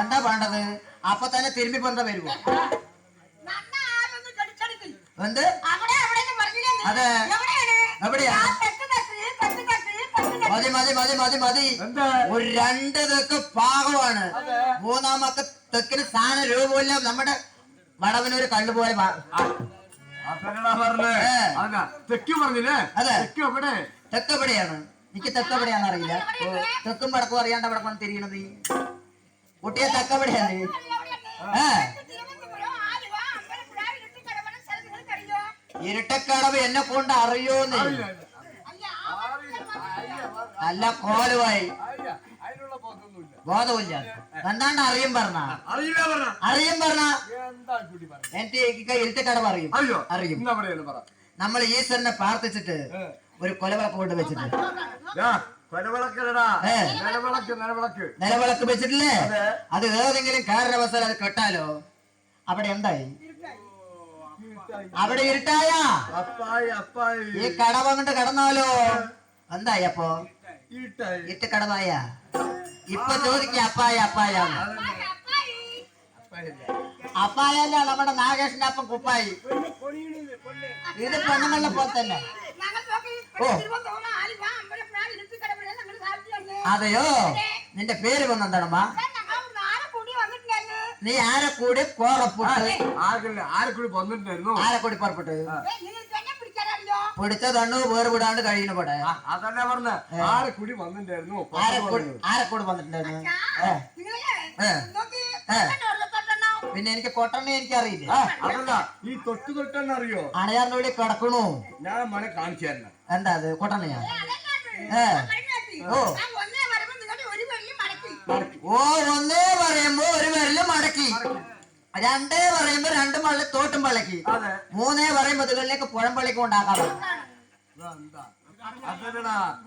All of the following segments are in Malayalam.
എന്താ വേണ്ടത്? അപ്പൊ തന്നെ തിരുമ്പി പന്ത വരുമോ നന്ന ആരൊന്ന് കടിച്ചെടുക്ക്. എന്ത്? അവിടെ എവിടെയെന്ന് പറഞ്ഞില്ലേ അതെ. എവിടെയാ. മതി മതി മതി മതി മതി. ഒരു രണ്ട് തെക്ക് പാകമാണ്. മൂന്നാമത്തെ തെക്കിന് സ്ഥാന രൂപമില്ല. നമ്മുടെ വടവനൊരു കള്ളു പോലെ തെക്ക് പറഞ്ഞില്ലേ? അതെ. തെക്ക് എവിടെ? തെക്ക് എവിടെയാണ്? എനിക്ക് തെക്ക് എവിടെയാന്ന് അറിയില്ല. തെക്കും വടക്കും അവിടെ വടക്കാണ് തിരിയണത്. ഈ. കുട്ടിയെ തെക്ക് എവിടെയാണ് ഏ തിരുവനന്തപുരം, ആലുവ, അമ്പലപ്പുഴ, ഇരിട്ടിക്കടവന സ്ഥലം നിങ്ങൾക്കറിയോ? ഇരട്ടക്കടവ് എന്നെ കൊണ്ട് അറിയോന്ന്. നല്ല കോലുമായി. ബോധമില്ല എന്താണ്ട് അറിയും പറഞ്ഞ? അറിയും പറഞ്ഞ? എനിക്ക് ഇരുട്ടക്കടവ് അറിയും. അറിയും. നമ്മൾ ഈശ്വരനെ പ്രാർത്ഥിച്ചിട്ട്. ഒരു കൊലവാക്ക് കൊണ്ട് വെച്ചിട്ട്. നിലവിളക്ക് വെച്ചിട്ടില്ലേ? അതെ. അത് ഏതെങ്കിലും കാരണവശാൽ അത് കെട്ടാലോ? അവിടെ എന്തായി? അവിടെ ഇരുട്ടായ? അപ്പായി അപ്പായി. ഈ കടവ കൊണ്ട് കടന്നാലോ? എന്തായി അപ്പോ? ഇട്ട് കടവായ? ഇപ്പൊ ചോദിക്ക അപ്പായ അപ്പായ അപ്പായി. അപ്പായല്ല നമ്മുടെ നാഗേഷിന്റെ അപ്പം കുപ്പായി. ഇത് പെണ്ണുങ്ങളുടെ പോലെ തന്നെ. ഓ. അതെയോ? നിന്റെ പേര് വന്നെന്താണമ്മാ നീ ആരെ കൂടി കോറപ്പുട്ട്? ആർക്കല്ല ആരെ കൂടി വന്നിട്ടുണ്ടായിരുന്നു? ആരെ കൂടി പുറപ്പെട്ടു പിടിച്ച തണ്ണു വേറെ വിടാണ്ട് കഴിയുന്ന പടെ അതല്ല പറഞ്ഞ. ആരെ കൂടി വന്നിട്ടുണ്ടായിരുന്നു? ആരെ കൂടി ആരെ കൂടി വന്നിട്ടുണ്ടായിരുന്നു. പിന്നെ എനിക്ക് കൊട്ടണ്ണ എനിക്ക് അറിയില്ല അതല്ല ഈ തൊട്ട് തൊട്ടെണ്ണ അറിയോ? അണയാറിന്റെ കൂടി കിടക്കണു. ഞാൻ മനെ കാണിച്ചു എന്താ അത്? കൊട്ടണ്ണയാ? ഏ. ഞാൻ ഓ. ഞാൻ ഒന്നേ വരുമ്പോ നിങ്ങളുടെ ഒരു വെള്ളി മടക്കി ഓ ഒന്നേ പറയുമ്പോ ഒരു വിരൽ മടക്കി. രണ്ടേ പറയുമ്പോ രണ്ടും പള്ളി തോട്ടും പള്ളിക്ക് അതെ. മൂന്നേ പറയുമ്പോ ഇതിലേക്ക് പുഴമ്പള്ളിക്ക് ഉണ്ടാക്കാം. ഇതാ, എന്താ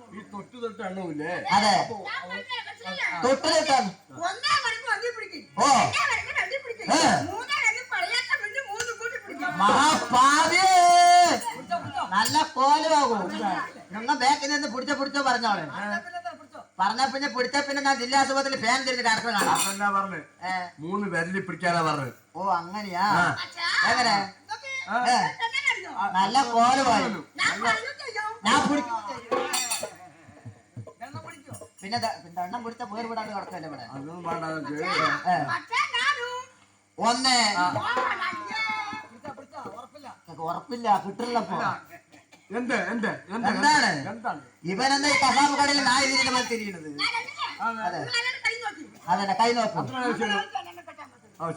ഈ തൊട്ട് തൊട്ട് എണ്ണമില്ലേ അതെ. തൊട്ട് തൊട്ടാ ഒന്നേ മണിക്ക് വണ്ടി പിടിക്കും. ഓ. മഹാപാവ്യേ നല്ല കോലുമാകും ഞങ്ങ ബാക്കിൽ നിന്ന് പിടിച്ച പിടിച്ചോ പറഞ്ഞോളെ. പറഞ്ഞ പിന്നെ പിടിച്ച പിന്നെ ഞാൻ ജില്ലാ ആശുപത്രിയിൽ ഫാൻ തിരിച്ച് കിടക്കുന്ന കാണാം. പറഞ്ഞു? മൂന്ന് വിരലി പിടിക്കാനാ പറഞ്ഞു. ഓ അങ്ങനെയാ? എങ്ങനെ? നല്ല കോൽ ഞാൻ പറഞ്ഞു ഞാൻ പിടിക്കും പിന്നെ എണ്ണം പിടിച്ച പേര് വിടാണ്ട് കിടക്കല്ലേ ഇവിടെ? അതൊന്നും വേണ്ട ഒന്ന്. ഉറപ്പില്ല. കിട്ടില്ലപ്പോ എന്ത് എന്ത് എന്ത് എന്താണ്? ഇവനെന്താ ഈ കസാബ് കടയിൽ നായ തിരിഞ്ഞ പോലെ തിരിയണത്? അതെ. കൈ നോക്കി. അതന്നെ കൈ നോക്കും.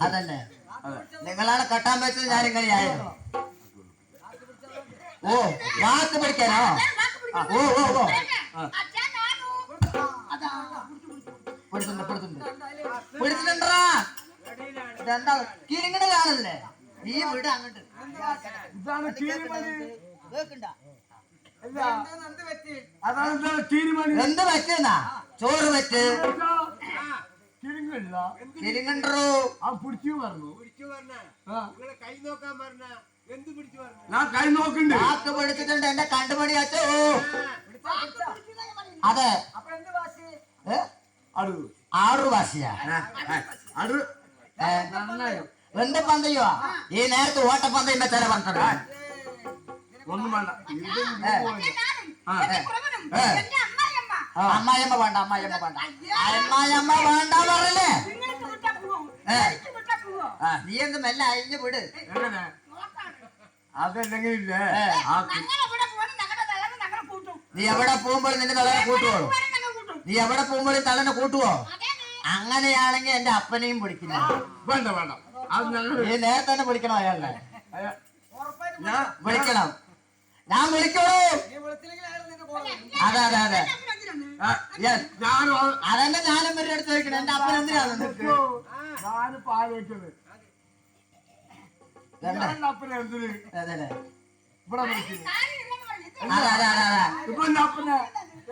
അതന്നെ. അതെ. നിങ്ങളാണ് കെട്ടാൻ വെച്ചത് ഞാൻ ഇങ്ങനെയായിരുന്നു ഓ വാക്ക് പിടിക്കാനോ? വാക്ക് പിടിക്കും. ഓ ഓ ഓ. പിടിച്ചിട്ടുണ്ട് പിടിച്ചിട്ടുണ്ട്. പിടിച്ചിട്ടുണ്ടാ? ഇതെന്താ? കിളിങ്ങട് കാണല്ലേ നീ വീട് അങ്ങോട്ട്. ഇതാണ് അതാണ് തീരുമാനി? എന്ത് പറ്റുന്നാ ചോറ് പറ്റ്. കിരിങ്ങില്ല കിളിങ്ങണ്ടോ ആ പിടിച്ചു പറഞ്ഞു. ആ. കൈ നോക്കാൻ പറഞ്ഞ. എന്ത് പിടിച്ചു പറഞ്ഞു? ഞാൻ കൈ നോക്കണ്ട് ആക്ക് പിടിച്ചിട്ടുണ്ട്. എന്റെ കണ്ടുപണി അച്ഛോ. അതെ. ആറു ഭാഷയാ? എന്ത് പന്തയോ? ഈ നേരത്തെ ഓട്ടപ്പന്തയും വെച്ചാലേ പറഞ്ഞത് ഒന്നും വേണ്ട. അമ്മായിയമ്മ. വേണ്ട അമ്മായിയമ്മ വേണ്ട. അമ്മായിയമ്മ വേണ്ട? ആ, നീ എന്ത് മെല്ല അഴിഞ്ഞു വിട്. അതല്ലെങ്കിൽ ഇല്ലേ? നീ എവിടെ പോകുമ്പോൾ നിന്റെ തളനെ കൂട്ടുവോ? നീ എവിടെ പോകുമ്പോഴും തളനെ കൂട്ടുവോ. അങ്ങനെയാണെങ്കിൽ എന്റെ അപ്പനെയും പിടിക്കില്ല. വേണ്ട വേണ്ട. നീ നേരത്തെ തന്നെ പിടിക്കണം അയാളെ വിളിക്കണം. ഞാൻ വിളിക്കോളൂ അതെ അതെ അതെ അതന്നെ ഞാനും ഇവരുടെ അടുത്ത് വെക്കണം എന്റെ അപ്പൻ എന്തിനാണ് നിനക്ക്? ഞാനിപ്പോ ആലോചിക്കുന്നത് കണ്ടോ? ഞാൻ അപ്പനെ എന്തിന്? അതെ ഇവിടെ വിളിക്കുന്നത്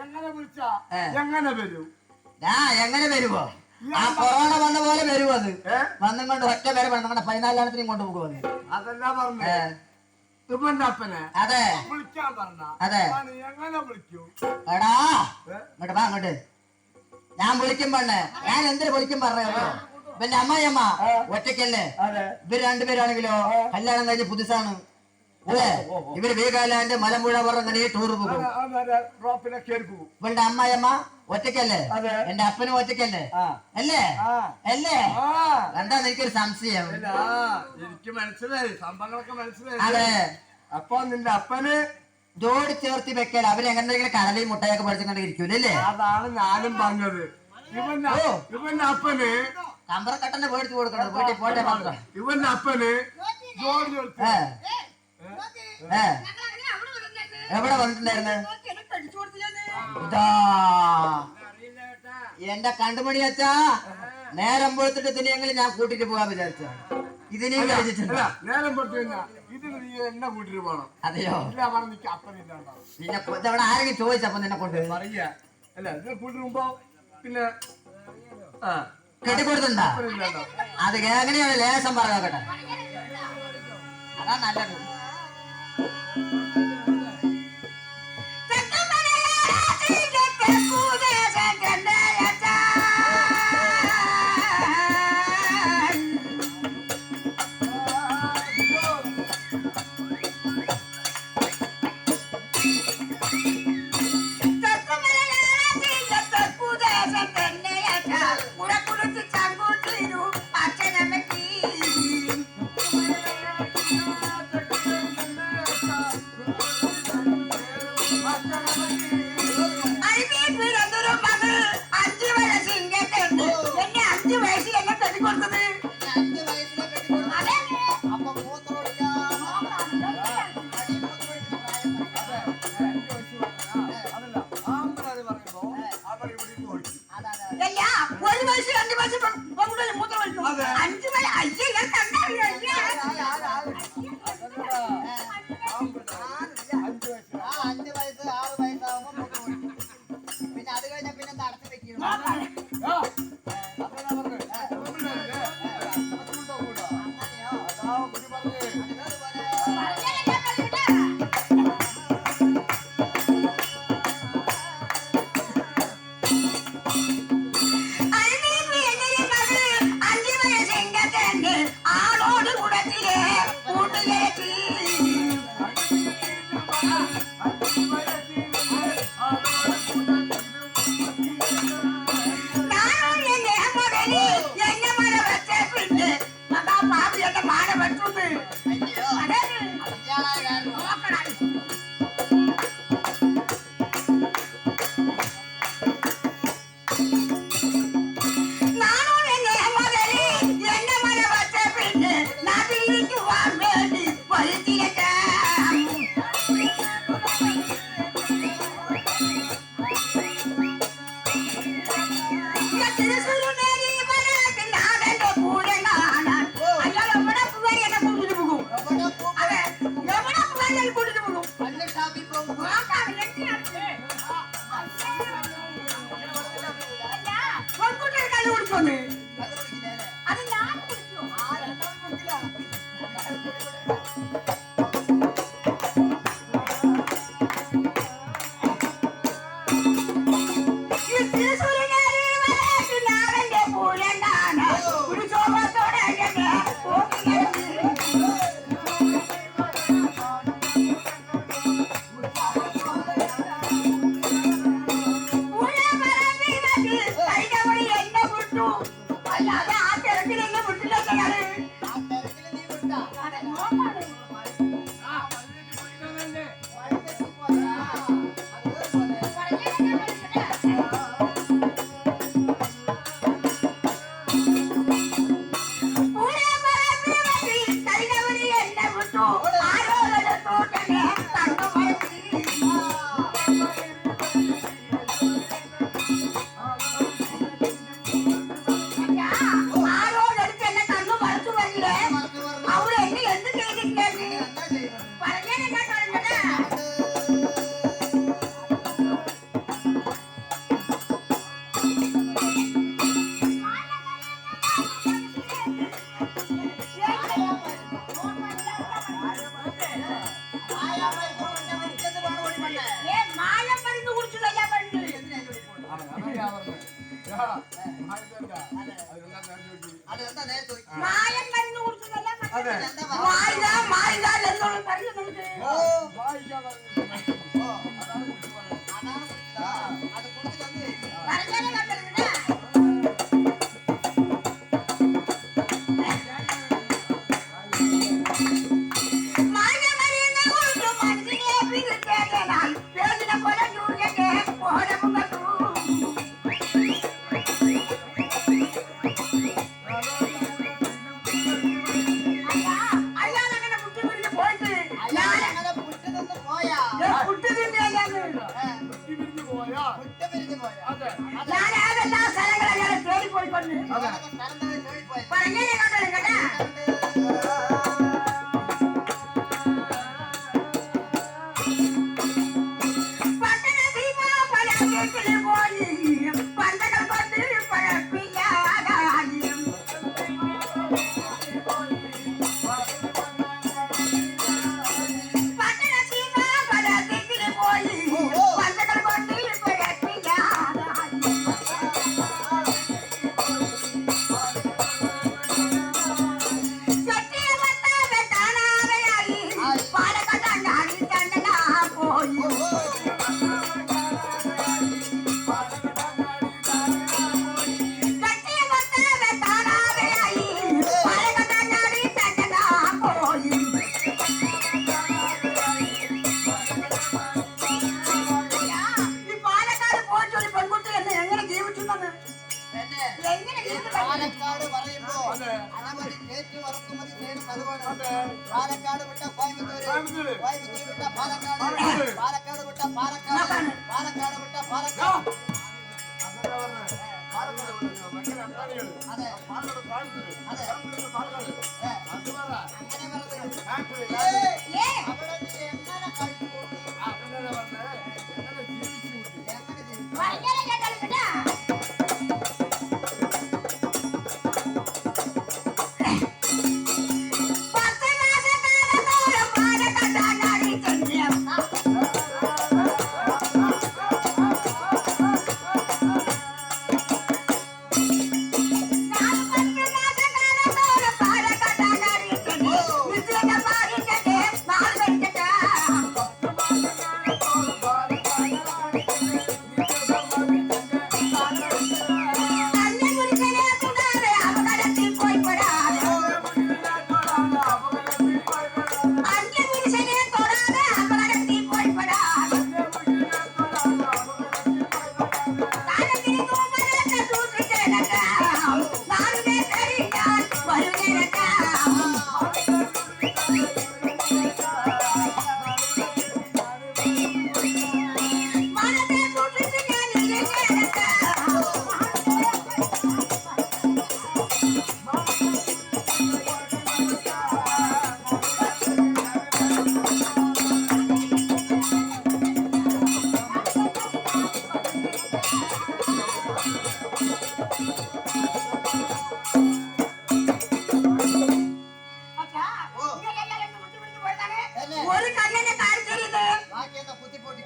എങ്ങനെ വിളിച്ചാ? എങ്ങനെ വരും? ആ എങ്ങനെ വരുവോ? ആ കൊറോണ വന്ന പോലെ വരുവോ അത്? വന്നും കൊണ്ട് ഒറ്റ പേര് നമ്മുടെ പതിനാലാണത്തിനും കൊണ്ടുപോകുമോ അത്? അതെല്ലാം പറഞ്ഞു? തിരുവനന്തപ്പനെ അതെ. വിളിക്കാൻ പറഞ്ഞ. അതെ. എങ്ങനെ വിളിക്കും? എടാ ഇങ്ങോട്ട് വാ അങ്ങോട്ട് ഞാൻ വിളിക്കും പറഞ്ഞേ. ഞാൻ എന്തിനു വിളിക്കും പറഞ്ഞോ? പിന്നെ അമ്മയമ്മ ഒറ്റയ്ക്കല്ലേ? ഇവർ രണ്ടുപേരാണെങ്കിലോ? കല്യാണം കഴിഞ്ഞ് പുതുസാണ്. അല്ലേ? ഇവർ വീഗാലാൻഡ് മലമ്പുഴ പറഞ്ഞ ടൂർ പോകും. ഇവളുടെ അമ്മയമ്മ ഒറ്റയ്ക്കല്ലേ? എന്റെ അപ്പനും ഒറ്റയ്ക്കല്ലേ? അല്ലേ? അല്ലേ? എന്താ എനിക്കൊരു സംശയം. എനിക്ക് മനസ്സിലായി. സംഭവങ്ങളൊക്കെ മനസ്സിലായി. അതെ. അപ്പൊ നിന്റെ അപ്പന് ജോഡി ചേർത്തി വെക്കൽ. അവരെങ്ങനെ കടലയും മുട്ടയൊക്കെ പഠിച്ചുകൊണ്ട് അതാണ് ഞാനും പറഞ്ഞത്. ഇവന്റെ അപ്പന് കമ്പറക്കട്ടനെ മേടിച്ചു കൊടുക്കണം വീട്ടിൽ പോട്ടെ ഇവന്റെ അപ്പന് ജോഡി ചേർത്തി എവിടെ വന്നിട്ടുണ്ടായിരുന്നു? എന്റെ കണ്ടുമണി അച്ഛാ. നേരം പൊടുത്തിട്ട് ഇതിനെങ്കിലും ഞാൻ കൂട്ടിട്ട് പോകാൻ വിചാരിച്ച ഇതിനെ നേരം അതെയോ? പിന്നെ ഇവിടെ ആരെങ്കിലും ചോദിച്ചപ്പോ നിന്നെ കൊണ്ട് പിന്നെ കെട്ടിക്കൊടുത്തുണ്ടോ അത് എങ്ങനെയാണ് ലേശം പറയാക്കട്ടെ അതാ നല്ലത്. மாயன் மருந்து கொடுத்துருந்தா மாய்தான் மாய்தான் எந்த ஒரு மருந்து நமக்கு. പറഞ്ഞേ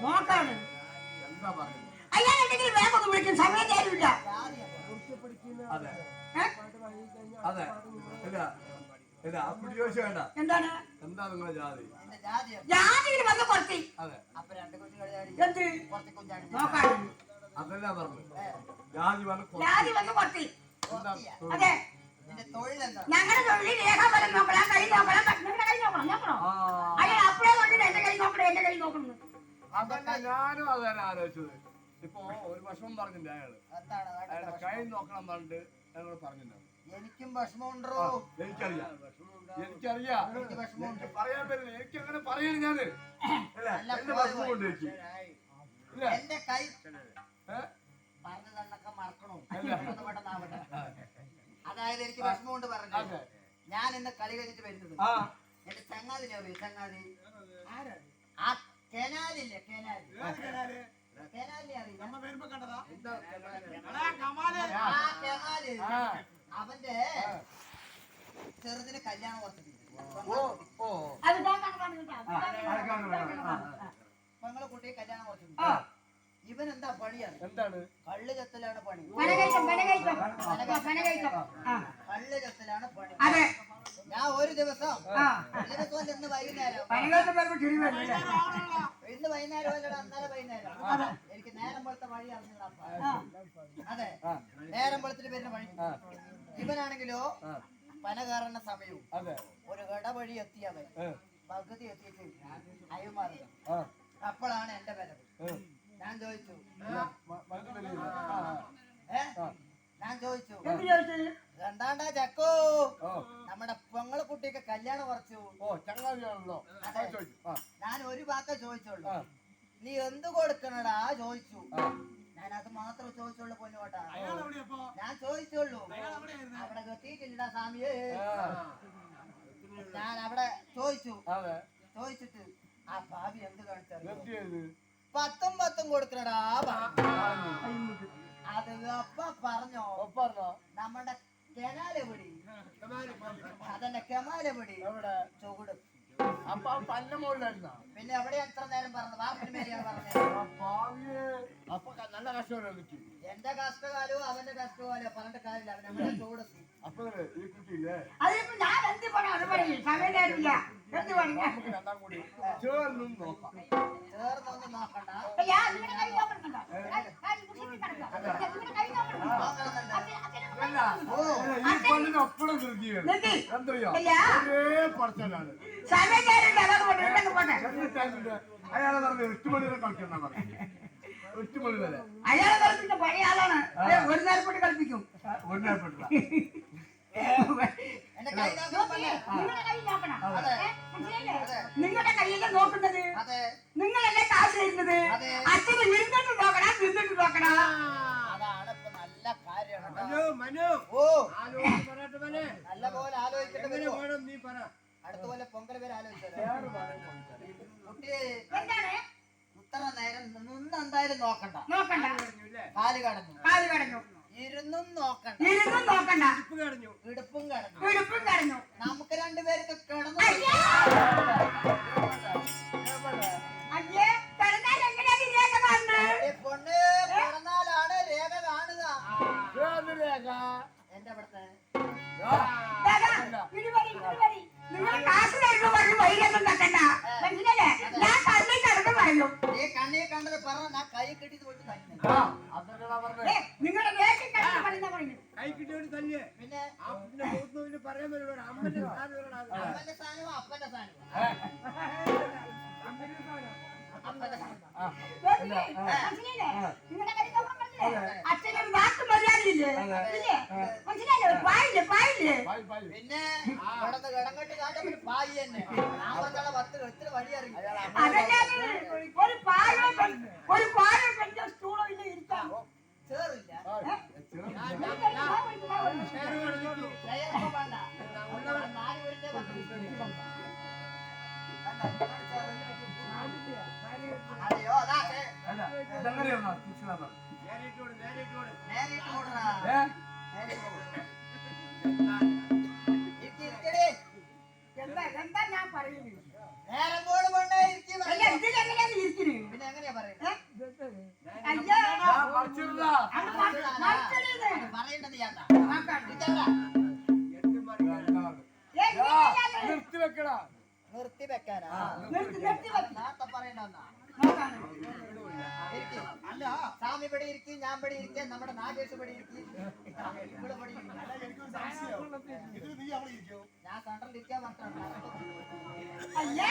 നോക്കാണ്. അയാൾ എന്തെങ്കിലും വേഗം ഒന്ന് വിളിക്കും. സമയം തരില്ല എന്താണ്? എന്താ നിങ്ങളെ ജാതി? ജാതിയിൽ വന്ന് കുറച്ച് എന്ത് നോക്കാണ്. അതല്ല പറഞ്ഞു ജാതി വന്ന് ജാതി വന്ന് കുറച്ച് അതെ. ഞങ്ങളുടെ തൊഴിൽ രേഖാഫലം നോക്കണം. കൈ നോക്കണം. ഭക്ഷണത്തിന്റെ കൈ നോക്കണം. നോക്കണോ? അയാൾ അപ്പഴേ തൊഴിൽ എന്റെ കൈ നോക്കണം. എന്റെ കൈ നോക്കണം അതന്നെ ഞാനും അത് തന്നെ ആലോചിച്ചത്. ഇപ്പൊ ഒരു വിഷമം പറഞ്ഞില്ല അയാൾ? അയാളുടെ കൈ നോക്കണം പറഞ്ഞിട്ട് ഞങ്ങൾ പറഞ്ഞിട്ടുണ്ടാവും എനിക്കും വിഷമമുണ്ടോ? എനിക്കറിയാം. എനിക്കറിയാം. പറയാൻ പറ്റില്ല. എനിക്ക് അങ്ങനെ പറയണ ഞാൻ എന്റെ ഉണ്ട് എനിക്ക്. എന്റെ കൈ പറഞ്ഞു തന്നൊക്കെ മറക്കണോ? പെട്ടെന്നാവട്ടെ. അതായത് എനിക്ക് വിഷമം കൊണ്ട് പറഞ്ഞു ഞാൻ ഇന്ന് കളി കഴിഞ്ഞിട്ട് വരുന്നത്. എന്റെ ചങ്ങാതിനെ അറിയാം ചങ്ങാതി. ആ കെനാലില്ലേ കെനാലി? കെനാലിനെ അറിയാം അവന്റെ ചെറുതിന് കല്യാണം ഓർത്തിട്ടില്ല പെങ്ങളെ കുട്ടിയെ കല്യാണം ഓർത്തിട്ടുണ്ട് ഇവൻ എന്താ പണിയാണ്? എന്താണ്? കള്ള് ചത്തലാണ് പണി. കള്ള് ചത്തലാണ് പണി. അതെ. ഞാൻ ഒരു ദിവസം ആ. ഒരു ദിവസം ഇന്ന് വൈകുന്നേരം. ഇന്ന് വൈകുന്നേരം അല്ലടാ അന്നലെ വൈകുന്നേരം. എനിക്ക് നേരം പോലത്തെ വഴി അതെ. നേരം വെളുത്തിട്ട് പേരിന് വഴി ഇവനാണെങ്കിലോ പന സമയവും. അതെ. ഒരു ഇടവഴി എത്തിയവൻ ഏ, പകുതി എത്തിയിട്ട് അയമാറുക അപ്പോഴാണ് എന്റെ വരവ്. ഞാൻ ചോദിച്ചു. ആ ഞാൻ ചോദിച്ചു. രണ്ടാണ്ടാ ചക്കോ. നമ്മുടെ പെങ്ങളെ കുട്ടിയൊക്കെ കല്യാണം കുറച്ചു. ഓ ചങ്ങാതിയാണല്ലോ. ഞാൻ ഒരു വാക്ക ചോദിച്ചോളൂ നീ എന്ത് കൊടുക്കണടാ? ചോദിച്ചു. ഞാൻ അത് മാത്രം ചോദിച്ചോളൂ പൊന്നുകോട്ടാ. ഞാൻ ചോദിച്ചോളൂ അയാൾ എവിടെയായിരുന്നു? അവിടെ കെട്ടിയിട്ടില്ലടാ സ്വാമിയെ. ഞാൻ അവിടെ ചോദിച്ചു. ചോദിച്ചിട്ട് ആ ഭാവി എന്ത് കാണിച്ചറിയോ? പത്തും കൊടുക്കണടാ പറഞ്ഞു. അത് അപ്പ പറഞ്ഞോ? ഒപ്പറഞ്ഞോ നമ്മുടെ കെനാലെവിടി അതന്നെ കെമാലെവിടി എവിടെ? ചുവട്. അപ്പൊ പല്ല മുകളിലായിരുന്ന? പിന്നെ എവിടെ എത്ര നേരം പറഞ്ഞു? മേലെയാണ് പറഞ്ഞത് അപ്പൊ നല്ല കഷ്ടം എന്റെ കഷ്ടകാലവും അവന്റെ കഷ്ടകാലവും പറഞ്ഞിട്ട് കാര്യമില്ല. അവൻ നമ്മുടെ ചൂടെത്തി അപ്പൊ ഈ കുട്ടിയില്ലേ അതിപ്പോ ഞാൻ എന്ത് പണം അത് പറയും സമയം തരില്ല എന്ത് പണം നമുക്ക് രണ്ടാം കൂടി ചേർന്നും നോക്കാം ചേർന്നൊന്നും നോക്കണ്ട ഞാൻ നിങ്ങളുടെ കൈ നോക്കണമെന്നുണ്ടോ നിങ്ങളുടെ കൈ നോക്കണമെന്നുണ്ടോ നോക്കണമെന്നുണ്ട് അല്ല, അല്ല, ഈ പല്ലിന് ഒപ്പണം നിർത്തിയാണ് നിർത്തി. എന്തറിയോ ഇല്ല. ഒരേ പറച്ചലാണ് സമയം തരില്ല അതാണ് പോട്ടെ ഇട്ടങ്ങ് പോട്ടെ എന്നിട്ട് അയാളെ പറഞ്ഞ എട്ട് മണി വരെ കളിക്കുന്ന പറഞ്ഞു എട്ട് മണി വരെ അയാളെ കളിപ്പിച്ച പഴയ ആളാണ് അതെ, ഒരു നേരം കൊണ്ട് കളിപ്പിക്കും ഒന്നേപ്പെട്ട എന്റെ കൈ നോക്കാൻ പറഞ്ഞേ നിങ്ങളുടെ കൈ നോക്കണം? അതെ. ഏ, മനസ്സിലായില്ലേ? അതെ. നിങ്ങളുടെ കയ്യല്ലേ നോക്കുന്നത് അതെ. നിങ്ങളല്ലേ കാശ് തരുന്നത്. അച്ഛന് ഇരുന്നിട്ട് നോക്കണം? നിന്നിട്ട് നോക്കണം? അടുത്ത പോലെ പൊങ്കൽ വരെ ആലോചിച്ചോ ഇത്ര നേരം നിന്നെന്തായാലും നോക്കണ്ട. നോക്കണ്ട. കാൽ കടഞ്ഞു. കാൽ കടഞ്ഞു. ഇരുന്നും നോക്കണ്ട. ഇരുന്നും നോക്കണ്ട. ഇടുപ്പും കടഞ്ഞു. ഇടുപ്പും കടന്നു ഇടുപ്പും കടഞ്ഞു. നമുക്ക് രണ്ടുപേർക്ക് കിടന്നു അയ്യേ! കിടന്നാൽ എങ്ങനെയാ രേഖ കാണുന്നത് ഈ പൊണ്ണ് കിടന്നാലാണ് രേഖ കാണുക. എന്റെ അവിടുത്തെ. ഇടിവരി ഇടിവരി നിങ്ങൾ കാശ് തരുമ്പോ പറഞ്ഞു വൈകൊന്നും തട്ടണ്ട മനസ്സിലല്ലേ ഞാൻ കണ്ണി കിടന്ന് പറയും. നീ കണ്ണി കണ്ടത് പറ ഞാൻ കൈ ഏ, നിങ്ങളുടെ വേഷം കിടന്ന് പറയുന്ന പറയും കൈ കിട്ടിയോണ്ട് തല്ലിയേ പിന്നെ മൂത്തുവിന് പറയാൻ പറ്റുള്ളൂ അമ്മന്റെ. അമ്മന്റെ സ്ഥാനവും അപ്പന്റെ അപ്പന്റെ പറഞ്ഞില്ലേ? അച്ഛനൊരു വാക്ക് മര്യാദയില്ലേ? മനസ്സിലായില്ലേ പായില്ലേ? പായില്ലേ? പിന്നെ കിടങ്ങട്ട് കാട്ടപ്പോ പായി തന്നെ. പത്ത് എത്ര വഴി അറിയും? ഒരു പായോ ഒരു പായോ സ്റ്റൂളോ ഇല്ല ഇരിക്കാം ചേറില്ല ಅಯ್ಯೋ ಅದೇ ಅದೇ ಅದೇ ಅದೇ ಅದೇ ಅದೇ ಅದೇ ಅದೇ ಅದೇ ഇവിടെ ഇവിടെ ഇരിക്കും. ഞാൻ സെൻട്രൽ ഇരിക്കാൻ മാത്രമാണ് അയ്യേ,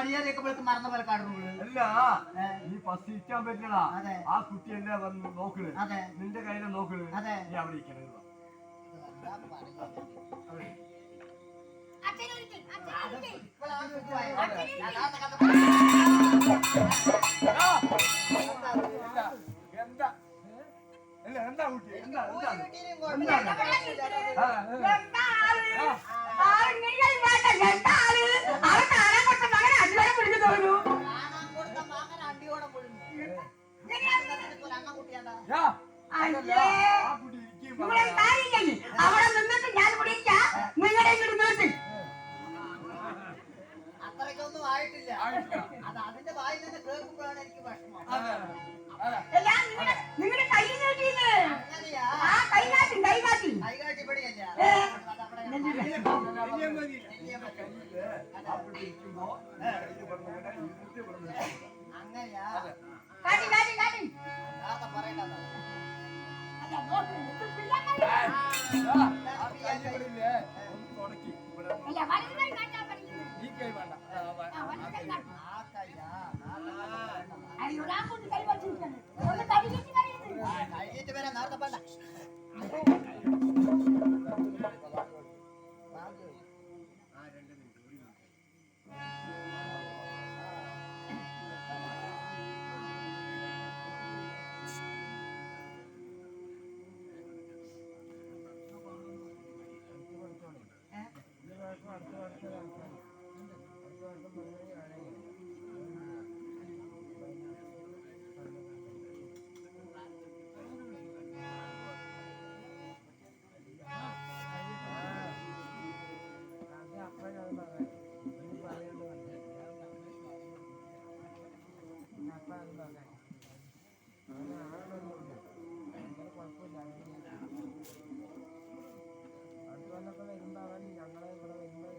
മര്യാദയൊക്കെ ഇവൾക്ക് മറന്ന പോലെ കാണുള്ളൂ അല്ല നീ ഫസ്റ്റ് ഇരിക്കാൻ പറ്റണ ആ ആ എന്നെ വന്ന് നോക്കണ് അതെ നിന്റെ കയ്യിലെ നോക്കണ് അതെ. നീ അവിടെ ഇരിക്കണത് എന്താ എന്താ അല്ല എന്താ കുട്ടി എന്താ എന്താ കാര്യമില്ലേ അവിടെ നിന്നിട്ട് ഞാൻ കുടിക്കാം നിങ്ങളുടെ ഇങ്ങോട്ട് നിർത്തി അത്രയ്ക്കൊന്നും ആയിട്ടില്ല. അത് അതിന്റെ വായിൽ നിന്ന് കേൾക്കുമ്പോഴാണ് എനിക്ക് വിഷമം. എല്ലാം നിങ്ങളുടെ നിങ്ങളുടെ കൈ നീട്ടിയില്ലേ അങ്ങനെയാ ആ കൈ കാട്ടി കൈ കാട്ടി കൈകാട്ടി പിടിയല്ല ഏ. അതവിടെ വലിയ മതി കയ്യിൽ ആ കുട്ടി ഇരിക്കുമ്പോ കയ്യിൽ പറഞ്ഞങ്ങനെ ഇരുന്നിട്ട് പറഞ്ഞ് അങ്ങനെയാ കാട്ടി കാട്ടി കാട്ടി നേരത്തെ പറയണ്ടത് അല്ല നോക്ക് ഇത് പിള്ളേരെ യാ, ആ കയ്യ് അടുത്ത് വന്നപ്പോൾ വരുമ്പോൾ ഞങ്ങളെ ഇവിടെ വരുമ്പോൾ